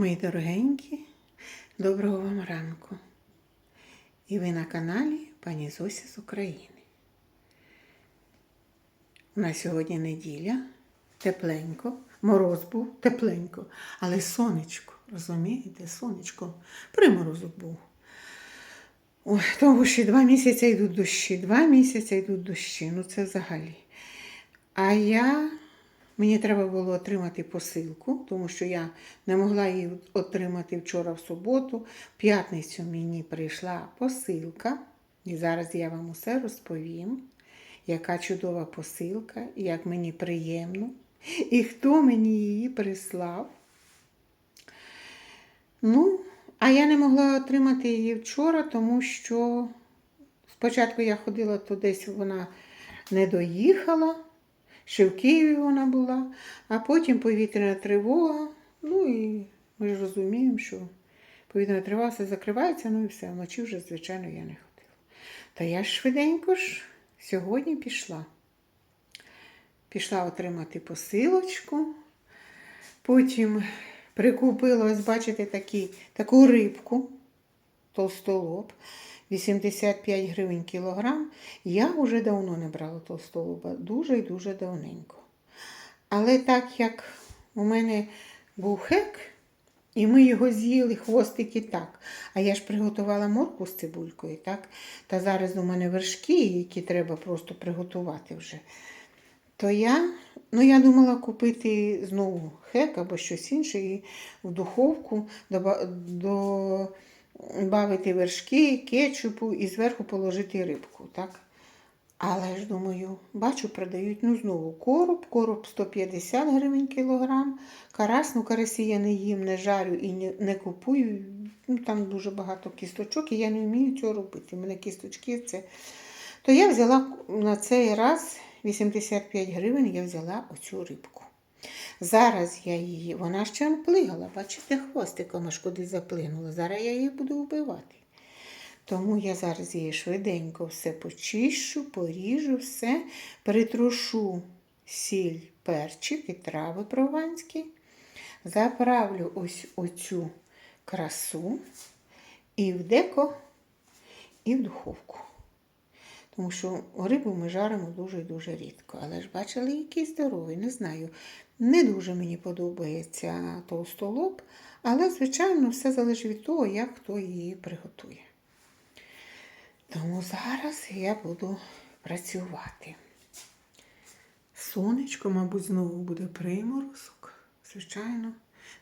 Мої дорогенькі, доброго вам ранку. І ви на каналі Пані Зося з України. У нас сьогодні неділя, тепленько, мороз був тепленько, але сонечко, розумієте, сонечко, приморозок був. Ой, тому що два місяці йдуть дощі, два місяці йдуть дощі, ну це взагалі. А я, мені треба було отримати посилку, тому що я не могла її отримати вчора в суботу. В п'ятницю мені прийшла посилка, і зараз я вам усе розповім, яка чудова посилка, як мені приємно, і хто мені її прислав. Ну, а я не могла отримати її вчора, тому що спочатку я ходила, то десь вона не доїхала, ще в Києві вона була, а потім повітряна тривога. Ну і ми ж розуміємо, що повітряна тривога все закривається, ну і все. Вночі вже, звичайно, я не ходила. Та я ж швиденько ж сьогодні пішла. Пішла отримати посилочку. Потім прикупила, ось бачите, такі, таку рибку, толстолоб, 85 гривень кілограм. Я вже давно не брала толстолоба, дуже і дуже давненько. Але так як у мене був хек, і ми його з'їли, хвостики так. А я ж приготувала морку з цибулькою, так? Та зараз у мене вершки, які треба просто приготувати вже. То я, ну я думала купити знову хек або щось інше і в духовку додати вершки, кетчупу і зверху положити рибку. так? Але ж думаю, бачу, продають ну знову короб, короб 150 гривень кілограм. Карась, ну карасі я не їм, не жарю і не, не купую. Ну, Там дуже багато кісточок, і я не вмію цього робити. У мене кісточки це. То я взяла на цей раз 85 гривень я взяла оцю рибку. Зараз я її, вона ще плигала, бачите, хвостиком аж куди заплинула. Зараз я її буду вбивати. Тому я зараз її швиденько все почищу, поріжу, все, перетрушу сіль, перчик і трави прованські. Заправлю ось оцю красу і в деко, і в духовку. Тому що рибу ми жаримо дуже-дуже рідко. Але ж бачили, який здоровий, не знаю. Не дуже мені подобається толстолоб, але, звичайно, все залежить від того, як хто її приготує. Тому зараз я буду працювати. Сонечко, мабуть, знову буде приморозок. Звичайно,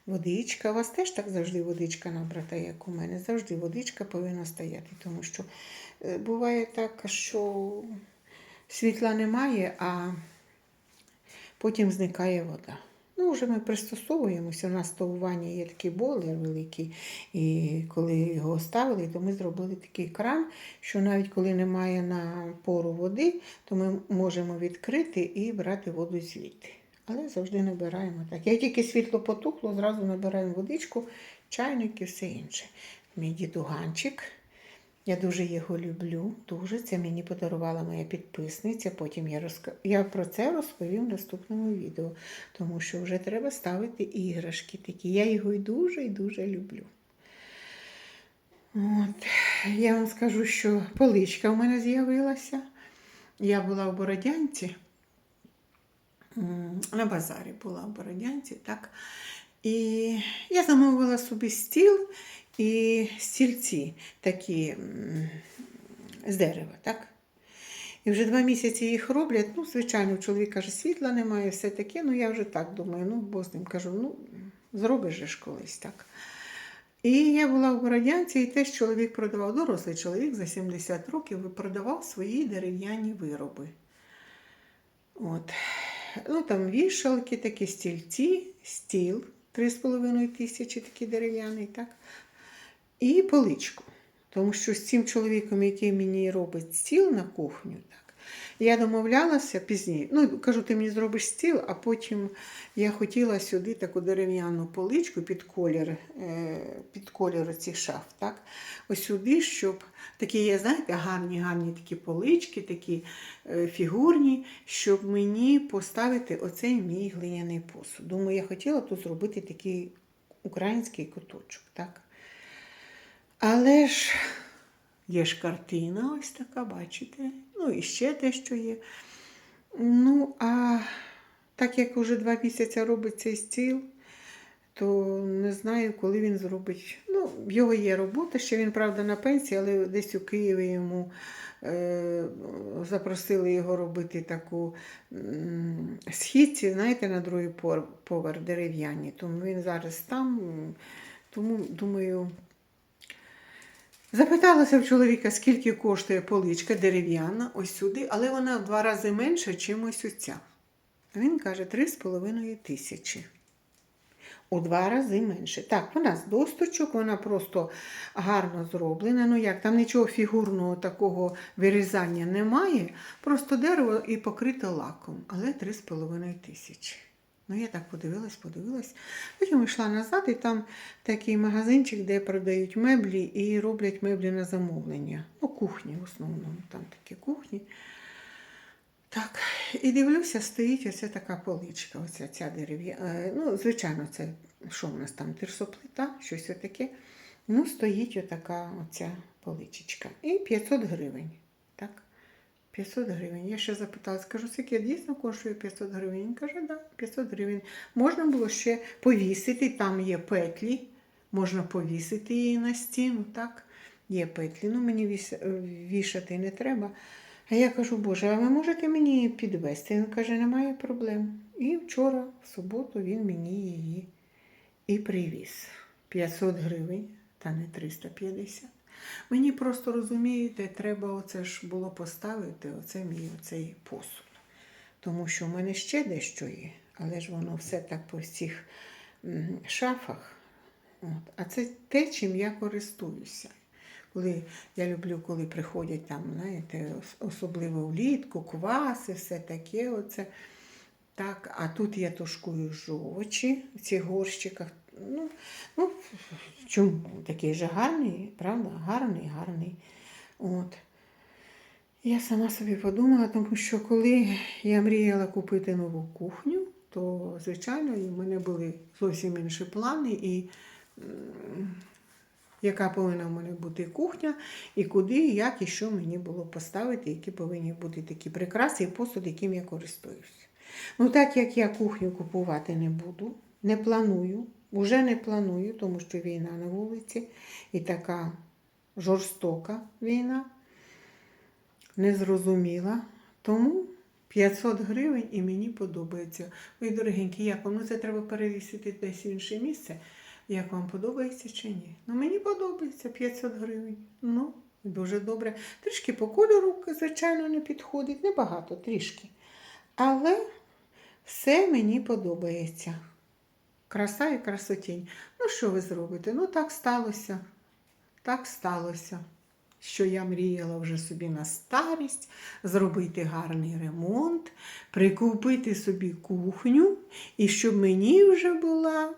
водичка. У вас теж так завжди водичка набрата, як у мене. Завжди водичка повинна стояти, тому що е, буває так, що світла немає, а потім зникає вода. Ну, вже ми пристосовуємося. У нас то в ванні є такий бойлер великий, і коли його ставили, то ми зробили такий кран, що навіть коли немає напору води, то ми можемо відкрити і брати воду звідти. Але завжди набираємо так. Як тільки світло потухло, зразу набираємо водичку, чайник і все інше. Мій дідуганчик. Я дуже його люблю, дуже. Це мені подарувала моя підписниця. Потім я розк... я про це розповім в наступному відео, тому що вже треба ставити іграшки такі. Я його і дуже і дуже люблю. От. Я вам скажу, що поличка у мене з'явилася. Я була в Бородянці, на базарі була в Бородянці, так. І я замовила собі стіл і стільці такі з дерева, так? І вже два місяці їх роблять. Ну, звичайно, чоловік каже, світла немає, все таке. Ну, я вже так думаю, ну, бо з ним кажу, ну, зробиш же ж колись так. І я була в Бородянці, і теж чоловік продавав, дорослий чоловік за 70 років продавав свої дерев'яні вироби. От. Ну, Там вішалки, такі стільці, стіл 3,5 тисячі, такий дерев'яний, так? І поличку. Тому що з цим чоловіком, який мені робить стіл на кухню, так, я домовлялася пізніше. Ну, кажу, ти мені зробиш стіл, а потім я хотіла сюди таку дерев'яну поличку під колір е, під колір цих шаф. так, Ось сюди, щоб такі, є, знаєте, гарні, гарні такі полички, такі е, фігурні, щоб мені поставити оцей мій глиняний посуд. Думаю, я хотіла тут зробити такий український куточок, так? Але ж є ж картина ось така, бачите? Ну і ще дещо є. Ну, а так як уже два місяці робить цей стіл, то не знаю, коли він зробить. Ну, в його є робота, ще він, правда, на пенсії, але десь у Києві йому е, запросили його робити таку східці, знаєте, на другий поверх дерев'яні. Тому він зараз там. Тому, думаю, Запиталася в чоловіка, скільки коштує поличка дерев'яна ось сюди, але вона в два рази менша, ніж ось оця. Він каже, 3,5 тисячі. У два рази менше. Так, вона з досточок, вона просто гарно зроблена. Ну як, там нічого фігурного такого вирізання немає. Просто дерево і покрите лаком, але 3,5 тисячі. Ну, я так подивилась, подивилась. Потім йшла назад, і там такий магазинчик, де продають меблі і роблять меблі на замовлення. Ну, кухні в основному, там такі кухні. Так, і дивлюся, стоїть оця така поличка, оця ця дерев'яна. Ну, звичайно, це що в нас там, тирсоплита, щось отаке. Ну, стоїть отака оця поличечка. І 500 гривень. Так, 500 гривень. Я ще запитала, скажу, скільки дійсно коштує 500 гривень? Він каже, да, 500 гривень. Можна було ще повісити, там є петлі, можна повісити її на стіну, так? Є петлі. Ну, мені вішати не треба. А я кажу, Боже, а ви можете мені її підвести? Він каже, немає проблем. І вчора, в суботу, він мені її і привіз. 500 гривень, та не 350. Мені просто розумієте, треба оце ж було поставити, оце мій оцей посуд. Тому що в мене ще дещо є, але ж воно все так по всіх шафах. От. А це те, чим я користуюся. Коли я люблю, коли приходять там, знаєте, особливо влітку, кваси, все таке. Оце. Так, а тут я тушкую жовчі в цих горщиках. Ну, ну, чому такий же гарний, правда? Гарний, гарний. От. Я сама собі подумала, тому що коли я мріяла купити нову кухню, то, звичайно, в мене були зовсім інші плани, і яка повинна в мене бути кухня, і куди, як і що мені було поставити, які повинні бути такі прикраси і посуд, яким я користуюся. Ну, так як я кухню купувати не буду, не планую, вже не планую, тому що війна на вулиці і така жорстока війна, незрозуміла. Тому 500 гривень і мені подобається. Ой, дорогенькі, як вам? Ну це треба перевісити десь в інше місце. Як вам подобається чи ні? Ну, мені подобається 500 гривень. Ну, дуже добре. Трішки по кольору, звичайно, не підходить. Небагато, трішки. Але все мені подобається. Краса і красотінь. Ну, що ви зробите? Ну, так сталося. Так сталося, що я мріяла вже собі на старість зробити гарний ремонт, прикупити собі кухню, і щоб мені вже була.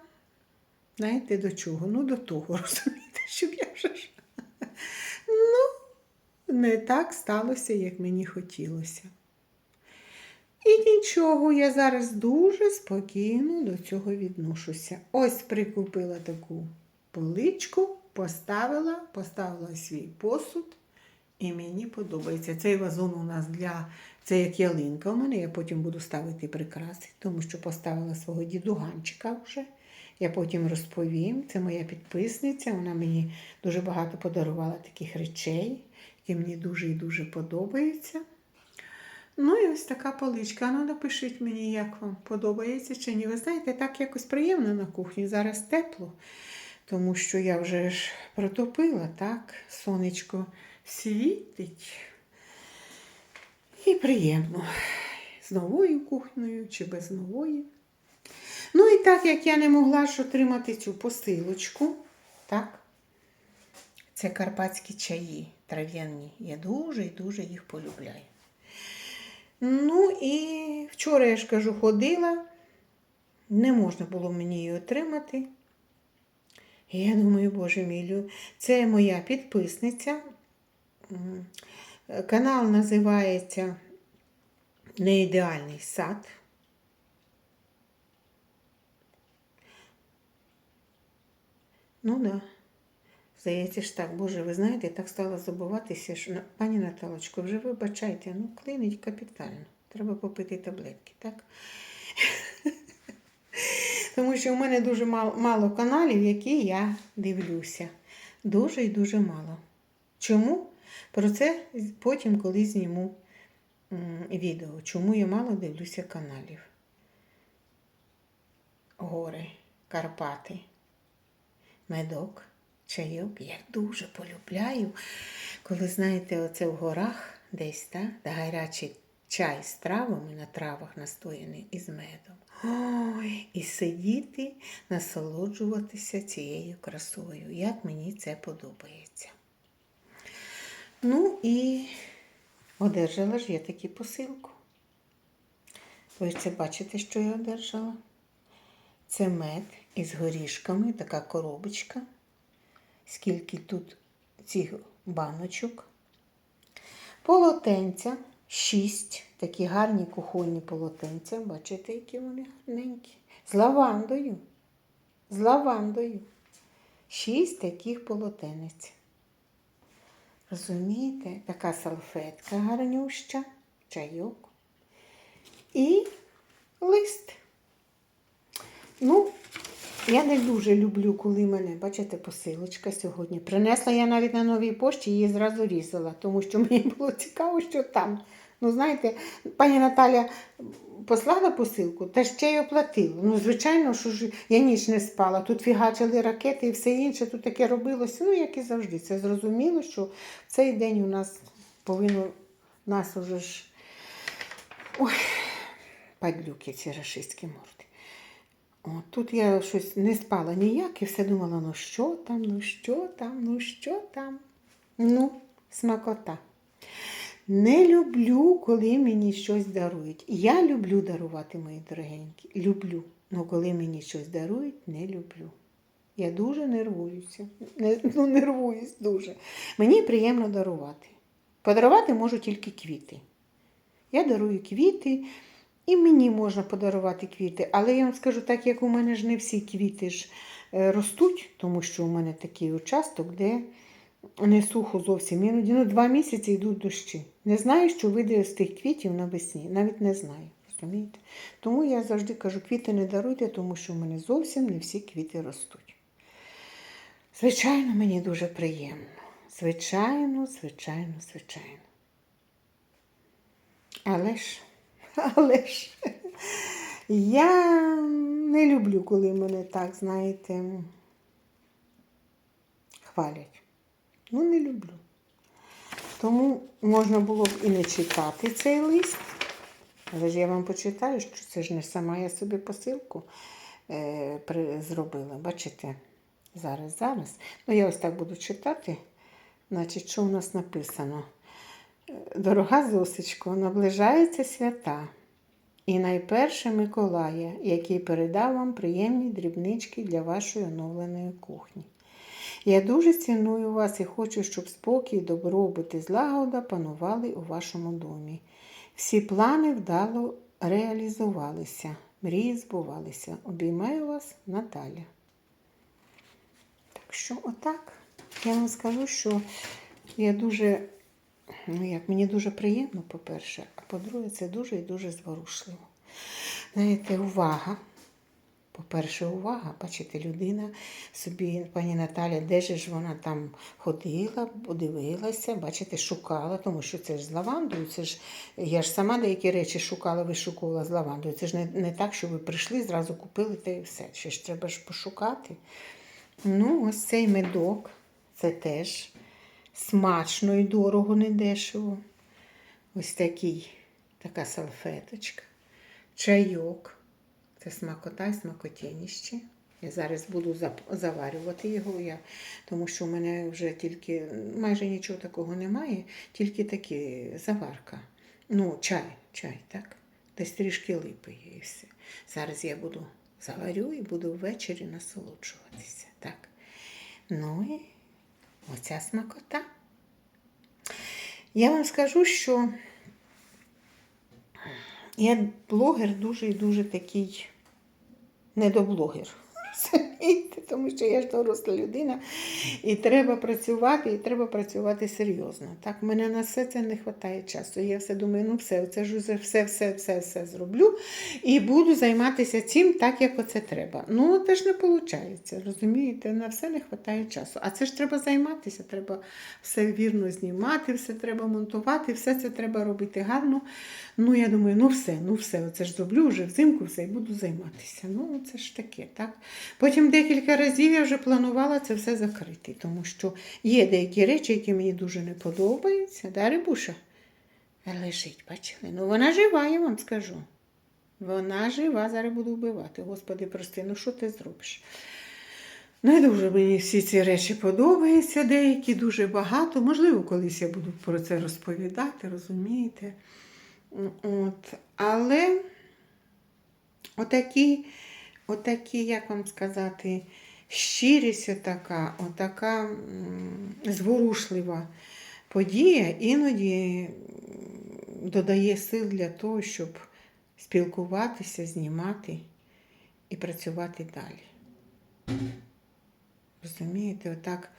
Знаєте, до чого? Ну, до того, розумієте, щоб я вже. Ну, не так сталося, як мені хотілося. І нічого, я зараз дуже спокійно до цього відношуся. Ось прикупила таку поличку, поставила, поставила свій посуд, і мені подобається. Цей вазон у нас для це як ялинка у мене. Я потім буду ставити прикраси, тому що поставила свого дідуганчика вже. Я потім розповім. Це моя підписниця. Вона мені дуже багато подарувала таких речей, які мені дуже і дуже подобаються. Ну і ось така поличка. Ну, напишіть мені, як вам подобається чи ні. Ви знаєте, так якось приємно на кухні. Зараз тепло, тому що я вже ж протопила, так, сонечко світить. І приємно. З новою кухнею чи без нової. Ну і так як я не могла ж отримати цю посилочку, так, це карпатські чаї трав'яні. Я дуже і дуже їх полюбляю. Ну і вчора, я ж кажу, ходила, не можна було мені її отримати. І я думаю, боже мій, це моя підписниця. Канал називається Неідеальний сад. Ну да. Здається ж так, Боже, ви знаєте, я так стала забуватися, що пані Наталочко, вже вибачайте, ну клинить капітально. Треба попити таблетки, так? Тому що у мене дуже мало, каналів, які я дивлюся. Дуже і дуже мало. Чому? Про це потім колись зніму відео. Чому я мало дивлюся каналів? Гори, Карпати, медок, чайок. Я дуже полюбляю, коли, знаєте, оце в горах десь, та, та гарячий чай з травами на травах настояний із медом. Ой, і сидіти, насолоджуватися цією красою. Як мені це подобається. Ну і одержала ж я таку посилку. Ви це бачите, що я одержала? Це мед із горішками, така коробочка. Скільки тут цих баночок. Полотенця, шість, такі гарні кухонні полотенця. Бачите, які вони гарненькі. З лавандою. З лавандою. Шість таких полотенець. Розумієте, така салфетка гарнюща, чайок і лист. Ну, я не дуже люблю, коли мене, бачите, посилочка сьогодні. Принесла я навіть на новій пошті, її зразу різала, тому що мені було цікаво, що там. Ну, знаєте, пані Наталя послала посилку та ще й оплатила. Ну, звичайно, що ж я ніч не спала. Тут фігачили ракети і все інше, тут таке робилося. Ну, як і завжди. Це зрозуміло, що в цей день у нас повинно нас уже ж. Ой, падлюки ці рашистські морди. О, тут я щось не спала ніяк і все думала, ну що там, ну що там, ну що там. Ну, смакота. Не люблю, коли мені щось дарують. Я люблю дарувати, мої дорогенькі. Люблю. Але коли мені щось дарують, не люблю. Я дуже нервуюся. Не, ну, нервуюсь дуже. Мені приємно дарувати. Подарувати можу тільки квіти. Я дарую квіти, і мені можна подарувати квіти. Але я вам скажу, так як у мене ж не всі квіти ж е, ростуть, тому що у мене такий участок, де не сухо зовсім. Іноді ну, два місяці йдуть дощі. Не знаю, що вийде з тих квітів навесні. Навіть не знаю. Розумієте? Тому я завжди кажу, квіти не даруйте, тому що в мене зовсім не всі квіти ростуть. Звичайно, мені дуже приємно. Звичайно, звичайно, звичайно. Але ж, але ж, я не люблю, коли мене так, знаєте, хвалять. Ну, не люблю. Тому можна було б і не читати цей лист. Але ж я вам почитаю, що це ж не сама я собі посилку е, при, зробила. Бачите? Зараз, зараз. Ну, я ось так буду читати. Значить, що у нас написано? Дорога Зосечко, наближаються свята. І найперше Миколая, який передав вам приємні дрібнички для вашої оновленої кухні. Я дуже ціную вас і хочу, щоб спокій, добробут і злагода панували у вашому домі. Всі плани вдало реалізувалися, мрії збувалися. Обіймаю вас, Наталя. Так що, отак. Я вам скажу, що я дуже, ну як, мені дуже приємно, по-перше, а по-друге, це дуже і дуже зворушливо. Знаєте, увага. По-перше, увага, бачите, людина собі, пані Наталя, де ж вона там ходила, подивилася, бачите, шукала, тому що це ж з лавандою. Це ж я ж сама деякі речі шукала, вишукувала з лавандою. Це ж не, не так, що ви прийшли, зразу купили та і все. Ще ж треба ж пошукати. Ну, ось цей медок, це теж смачно і дорого, не дешево. Ось такий, така салфеточка, чайок. Це смакота і смакотєніще. Я зараз буду заварювати його, я, тому що в мене вже тільки майже нічого такого немає, тільки такі заварка. Ну, чай, чай, так? Десь трішки липи є і все. Зараз я буду заварю і буду ввечері насолоджуватися. Так. Ну і оця смакота. Я вам скажу, що я блогер дуже і дуже такий недоблогер. Розумієте? Тому що я ж доросла людина, і треба працювати, і треба працювати серйозно. Так, мене на все це не вистачає часу. Я все думаю, ну все, це ж уже все, все, все, все зроблю і буду займатися цим так, як оце треба. Ну, це ж не виходить, розумієте, на все не вистачає часу. А це ж треба займатися, треба все вірно знімати, все треба монтувати, все це треба робити гарно. Ну, я думаю, ну все, ну все, оце ж зроблю вже взимку все і буду займатися. Ну, це ж таке, так? Потім декілька разів я вже планувала це все закрити, тому що є деякі речі, які мені дуже не подобаються. Да, Рибуша? Лежить, бачили? Ну вона жива, я вам скажу. Вона жива, зараз буду вбивати. Господи, прости, ну що ти зробиш? Не дуже мені всі ці речі подобаються, деякі дуже багато. Можливо, колись я буду про це розповідати, розумієте? От. Але отакі, отакі, як вам сказати, щирість така, отака зворушлива подія іноді додає сил для того, щоб спілкуватися, знімати і працювати далі. Розумієте, отак.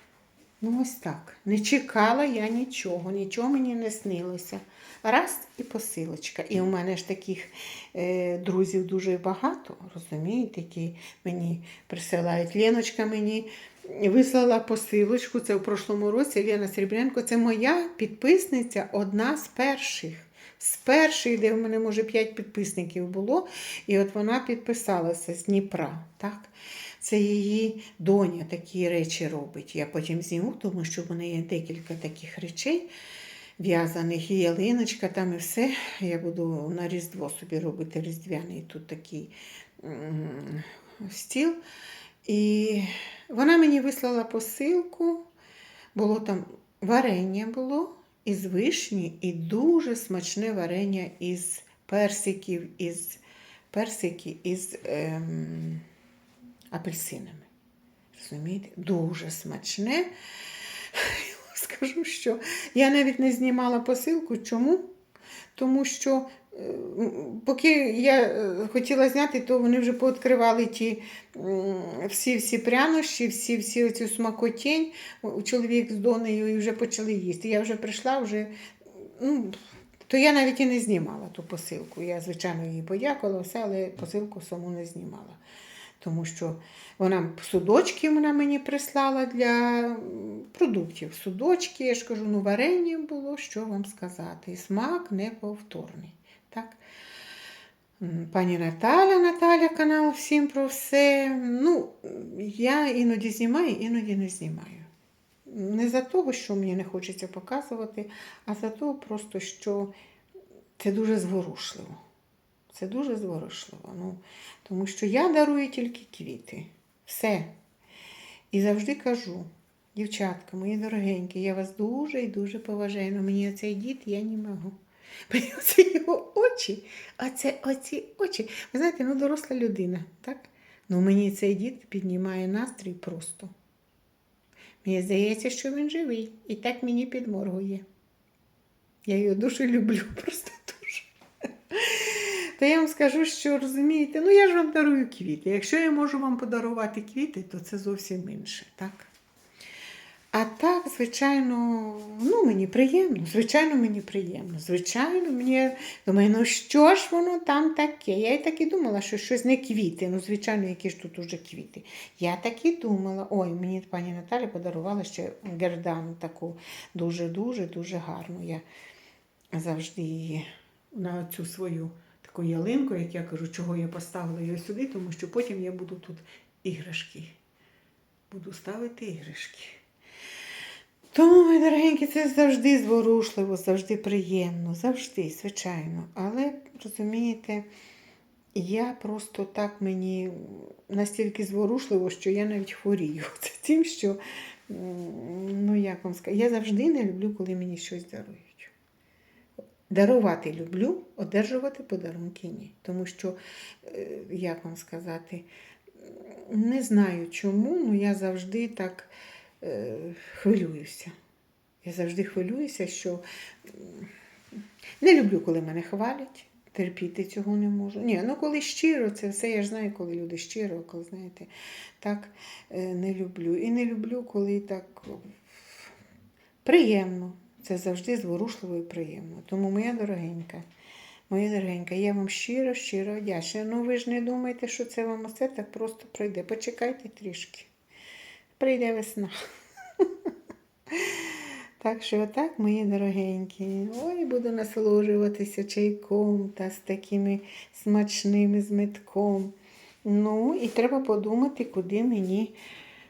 Ну, ось так. Не чекала я нічого, нічого мені не снилося. Раз і посилочка. І у мене ж таких е, друзів дуже багато, розумієте, які мені присилають. Леночка мені вислала посилочку. Це в прошлому році Лена Срібренко. Це моя підписниця, одна з перших. З перших, де в мене, може, 5 підписників було, і от вона підписалася з Дніпра. так? Це її доня такі речі робить. Я потім зніму, тому що в неї є декілька таких речей в'язаних, і ялиночка там і все. Я буду на Різдво собі робити різдвяний тут такий стіл. І вона мені вислала посилку, було там варення було із вишні і дуже смачне варення із персиків, із персики із ем, апельсинами. Розумієте? Дуже смачне. Скажу, що я навіть не знімала посилку. Чому? Тому що поки я е, хотіла зняти, то вони вже пооткривали ті всі всі прянощі, всі всі оцю смакотінь. Чоловік з донею і вже почали їсти. Я вже прийшла, вже. Ну, то я навіть і не знімала ту посилку. Я, звичайно, їй подякувала, все, але посилку саму не знімала. Тому що вона судочки вона мені прислала для продуктів. Судочки, я ж кажу, ну варення було, що вам сказати. Смак неповторний. Пані Наталя, Наталя, канал всім про все. Ну, я іноді знімаю, іноді не знімаю. Не за того, що мені не хочеться показувати, а за того просто, що це дуже зворушливо. Це дуже зворушливо. Ну, тому що я дарую тільки квіти. Все. І завжди кажу, дівчатка, мої дорогенькі, я вас дуже і дуже поважаю. але мені оцей дід я не можу. Оці його очі, а це оці очі. Ви знаєте, ну доросла людина, так? Ну мені цей дід піднімає настрій просто. Мені здається, що він живий. І так мені підморгує. Я його дуже люблю, просто дуже. То я вам скажу, що розумієте, ну я ж вам дарую квіти. Якщо я можу вам подарувати квіти, то це зовсім інше, так? А так, звичайно, ну мені приємно, звичайно, мені приємно. Звичайно, мені думаю, ну що ж воно там таке? Я і так і думала, що щось не квіти. Ну, звичайно, які ж тут уже квіти. Я так і думала. Ой, мені пані Наталя подарувала ще гердану таку дуже-дуже дуже гарну. Я завжди її на цю свою таку ялинку, як я кажу, чого я поставила її сюди, тому що потім я буду тут іграшки. Буду ставити іграшки. Тому, мої дорогенькі, це завжди зворушливо, завжди приємно, завжди, звичайно. Але розумієте, я просто так мені настільки зворушливо, що я навіть хворію. Це тим, що, ну як вам сказати, я завжди не люблю, коли мені щось дарують. Дарувати люблю, одержувати подарунки ні. Тому що, е, як вам сказати, не знаю чому, але я завжди так хвилююся. Я завжди хвилююся, що не люблю, коли мене хвалять. терпіти цього не можу. Ні, ну коли щиро, це все, я ж знаю, коли люди щиро, коли знаєте, так е, не люблю. І не люблю, коли так приємно. Це завжди зворушливо і приємно. Тому моя дорогенька, моя дорогенька, я вам щиро, щиро вдячна. Ну ви ж не думайте, що це вам все так просто пройде. Почекайте трішки. Прийде весна. Так що отак, мої дорогенькі. Ой, буду насолоджуватися чайком та з такими смачними змитком. Ну, і треба подумати, куди мені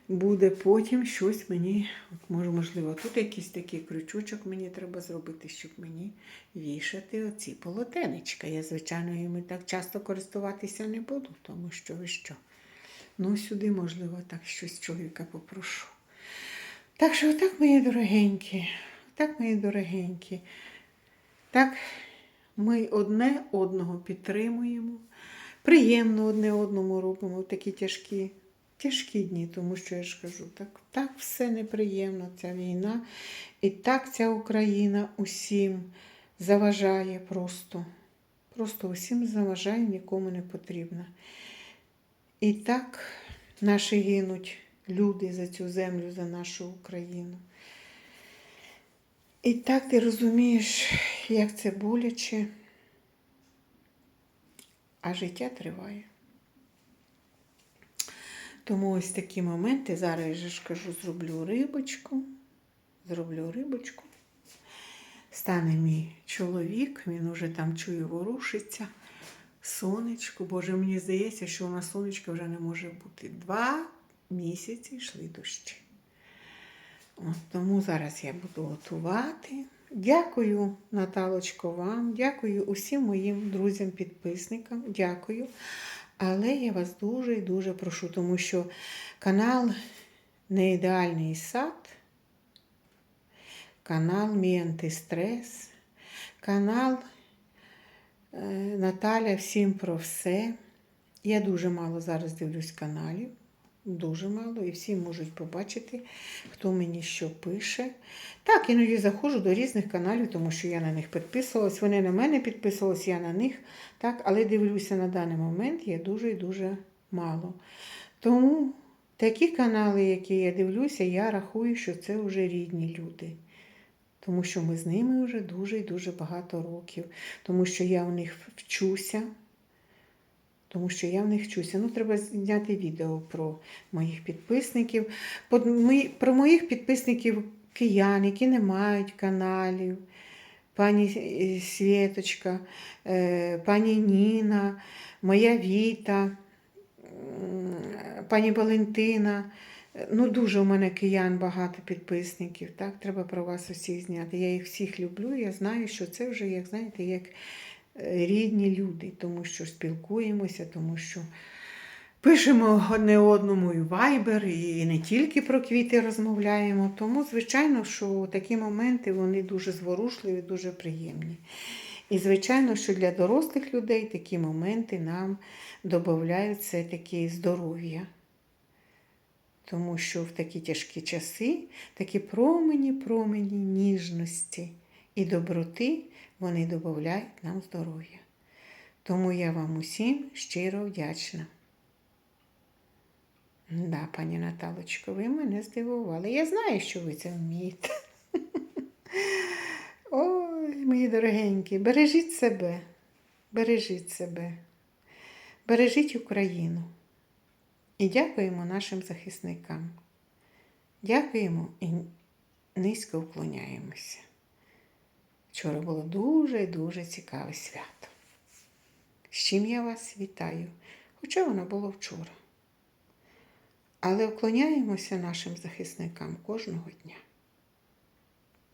буде потім щось мені. Може, можливо, тут якийсь такий крючочок мені треба зробити, щоб мені вішати оці полотенечка. Я, звичайно, їми так часто користуватися не буду, тому що ви що. Ну, сюди, можливо, так щось чоловіка попрошу. Так що, отак, мої дорогенькі, так, мої дорогенькі. Так, ми одне одного підтримуємо, приємно одне одному робимо в такі тяжкі, тяжкі дні, тому що я ж кажу, так, так все неприємно, ця війна. І так ця Україна усім заважає просто. Просто усім заважає, нікому не потрібна. І так наші гинуть люди за цю землю, за нашу Україну. І так ти розумієш, як це боляче, а життя триває. Тому ось такі моменти. Зараз я ж кажу, зроблю рибочку. Зроблю рибочку. Стане мій чоловік, він уже там чує, ворушиться. Сонечко, Боже, мені здається, що у нас сонечка вже не може бути. Два місяці йшли дощі. От, тому зараз я буду готувати. Дякую, Наталочко, вам, дякую усім моїм друзям-підписникам. Дякую. Але я вас дуже і дуже прошу, тому що канал Не ідеальний сад, канал Мій антистрес, канал Наталя всім про все. Я дуже мало зараз дивлюсь каналів. Дуже мало, і всі можуть побачити, хто мені що пише. Так, іноді заходжу до різних каналів, тому що я на них підписувалась. Вони на мене підписувались, я на них. Так, але дивлюся на даний момент є дуже і дуже мало. Тому такі канали, які я дивлюся, я рахую, що це вже рідні люди. Тому що ми з ними вже дуже і дуже багато років. Тому що я у них вчуся. Тому що я в них вчуся. Ну, треба зняти відео про моїх підписників. Про моїх підписників киян, які не мають каналів. Пані е, Світочка, е, пані Ніна, моя Віта, пані Валентина. Ну, дуже у мене киян багато підписників. Так, треба про вас усіх зняти. Я їх всіх люблю. Я знаю, що це вже, як знаєте, як е, рідні люди, тому що спілкуємося, тому що пишемо одне одному і вайбер, і не тільки про квіти розмовляємо. Тому, звичайно, що такі моменти вони дуже зворушливі, дуже приємні. І, звичайно, що для дорослих людей такі моменти нам додають все-таки здоров'я. Тому що в такі тяжкі часи такі промені, промені ніжності і доброти вони додають нам здоров'я. Тому я вам усім щиро вдячна. Да, пані Наталочко, ви мене здивували. Я знаю, що ви це вмієте. Ой, мої дорогенькі, бережіть себе, бережіть себе, бережіть Україну. І дякуємо нашим захисникам. Дякуємо і низько вклоняємося. Вчора було дуже дуже цікаве свято. З чим я вас вітаю, хоча воно було вчора. Але вклоняємося нашим захисникам кожного дня.